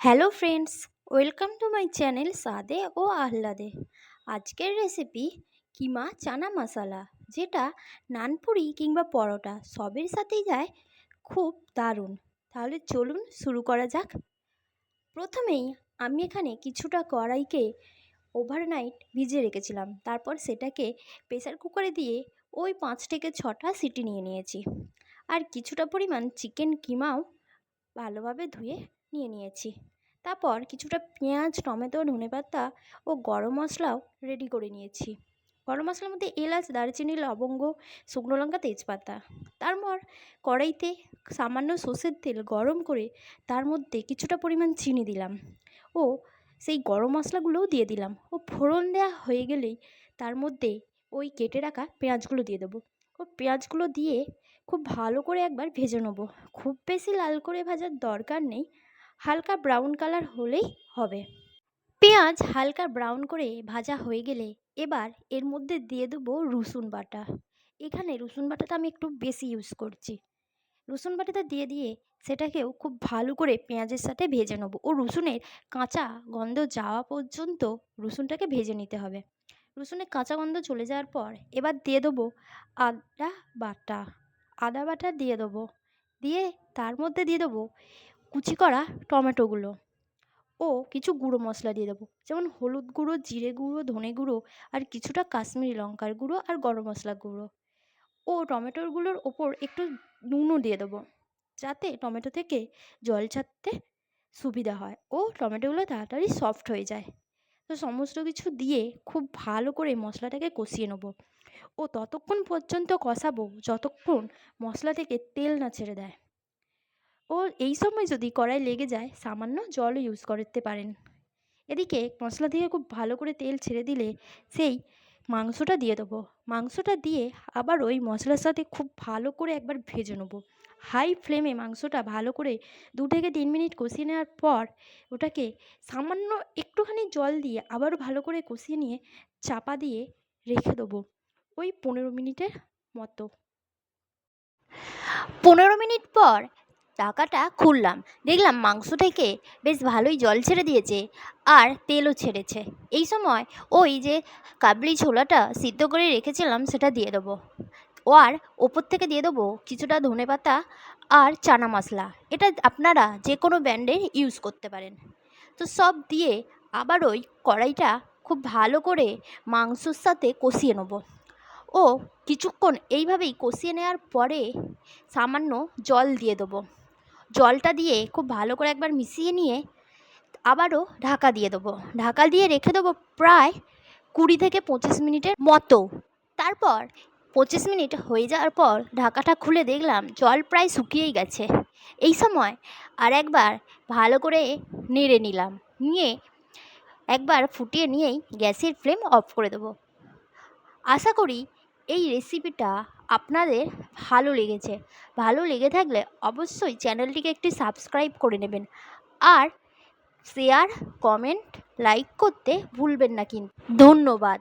Hello friends welcome to my channel স্বাদে ও আহ্লাদে আজকের রেসিপি কিমা চানা মশালা, যেটা নানপুরি কিংবা পরোটা, সবের সাথেই যায় খুব দারুণ। তাহলে চলুন শুরু করা যাক। প্রথমেই আমি এখানে কিছুটা কড়াইকে ওভারনাইট ভিজে রেখেছিলাম। তারপর সেটাকে প্রেসার কুকারে দিয়ে ওই পাঁচ থেকে ছটা সিটি নিয়ে নিয়েছি। আর কিছুটা পরিমাণ চিকেন কিমাও ভালোভাবে ধুয়ে নিয়ে নিয়েছি। তারপর কিছুটা পেঁয়াজ, টমেটো, ধনেপাতা ও গরম মশলাও রেডি করে নিয়েছি। গরম মশলার মধ্যে এলাচ, দারচিনি, লবঙ্গ, শুকনো লঙ্কা, তেজপাতা। তারপর কড়াইতে সামান্য সর্ষের তেল গরম করে তার মধ্যে কিছুটা পরিমাণ চিনি দিলাম ও সেই গরম মশলাগুলোও দিয়ে দিলাম ও ফোড়ন দেওয়া হয়ে গেলেই তার মধ্যে ওই কেটে রাখা পেঁয়াজগুলো দিয়ে দেবো। ও পেঁয়াজগুলো দিয়ে খুব ভালো করে একবার ভেজে নেব। খুব বেশি লাল করে ভাজার দরকার নেই। হালকা ব্রাউন কালার হলেই হবে। পেঁয়াজ হালকা ব্রাউন করে ভাজা হয়ে গেলে এবার এর মধ্যে দিয়ে দেবো রসুন বাটা। এখানে রসুন বাটাটা আমি একটু বেশি ইউজ করছি। রসুন বাটাটা দিয়ে দিয়ে সেটাকেও খুব ভালো করে পেঁয়াজের সাথে ভেজে নেব। ও রসুনের কাঁচা গন্ধ যাওয়া পর্যন্ত রসুনটাকে ভেজে নিতে হবে। রসুনের কাঁচা গন্ধ চলে যাওয়ার পর এবার দিয়ে দেবো আদা বাটা। আদা বাটা দিয়ে দেবো। দিয়ে তার মধ্যে দিয়ে দেবো কুচি করা টমেটোগুলো। ও কিছু গুঁড়ো মশলা দিয়ে দেবো। যেমন হলুদ গুঁড়ো, জিরে গুঁড়ো, ধনে গুঁড়ো আর কিছুটা কাশ্মীরি লঙ্কার গুঁড়ো আর গরম মশলা গুঁড়ো। ও টমেটোগুলোর ওপর একটু নুনও দিয়ে দেবো যাতে টমেটো থেকে জল ছাড়তে সুবিধা হয়। ও টমেটোগুলো তাড়াতাড়ি সফট হয়ে যায়। তো সমস্ত কিছু দিয়ে খুব ভালো করে মশলাটাকে কষিয়ে নেব। ও ততক্ষণ পর্যন্ত কষাবো যতক্ষণ মশলা থেকে তেল না ছেড়ে দেয়। ও এই সময় যদি কড়াই লেগে যায়, সামান্য জলও ইউজ করতে পারেন। এদিকে মশলা দিয়ে খুব ভালো করে তেল ছেড়ে দিলে সেই মাংসটা দিয়ে দেবো। মাংসটা দিয়ে আবার ওই মশলার সাথে খুব ভালো করে একবার ভেজে নেব। হাই ফ্লেমে মাংসটা ভালো করে দু থেকে তিন মিনিট কষিয়ে নেওয়ার পর ওটাকে সামান্য একটুখানি জল দিয়ে আবারও ভালো করে কষিয়ে নিয়ে চাপা দিয়ে রেখে দেবো ওই পনেরো মিনিটের মতো। পনেরো মিনিট পর ঢাকাটা খুললাম। দেখলাম মাংস থেকে বেশ ভালোই জল ছেড়ে দিয়েছে আর তেলও ছেড়েছে। এই সময় ওই যে কাবলি ছোলাটা সিদ্ধ করে রেখেছিলাম সেটা দিয়ে দেবো। ও আর ওপর থেকে দিয়ে দেবো কিছুটা ধনে পাতা আর চানা মশলা। এটা আপনারা যে কোনো ব্র্যান্ডের ইউজ করতে পারেন। তো সব দিয়ে আবার ওই কড়াইটা খুব ভালো করে মাংসর সাথে কষিয়ে নেব। ও কিছুক্ষণ এইভাবেই কষিয়ে নেওয়ার পরে সামান্য জল দিয়ে দেবো। জলটা দিয়ে খুব ভালো করে একবার মিশিয়ে নিয়ে আবারও ঢাকা দিয়ে দেবো। ঢাকা দিয়ে রেখে দেবো প্রায় কুড়ি থেকে পঁচিশ মিনিটের মতো। তারপর পঁচিশ মিনিট হয়ে যাওয়ার পর ঢাকাটা খুলে দেখলাম জল প্রায় শুকিয়েই গেছে। এই সময় আর একবার ভালো করে নেড়ে নিলাম। নিয়ে একবার ফুটিয়ে নিয়েই গ্যাসের ফ্লেম অফ করে দেবো। আশা করি এই রেসিপিটা আপনাদের ভালো লেগেছে। ভালো লেগে থাকলে অবশ্যই চ্যানেলটিকে একটি সাবস্ক্রাইব করে নেবেন। আর শেয়ার কমেন্ট লাইক করতে ভুলবেন না কিন্তু। ধন্যবাদ।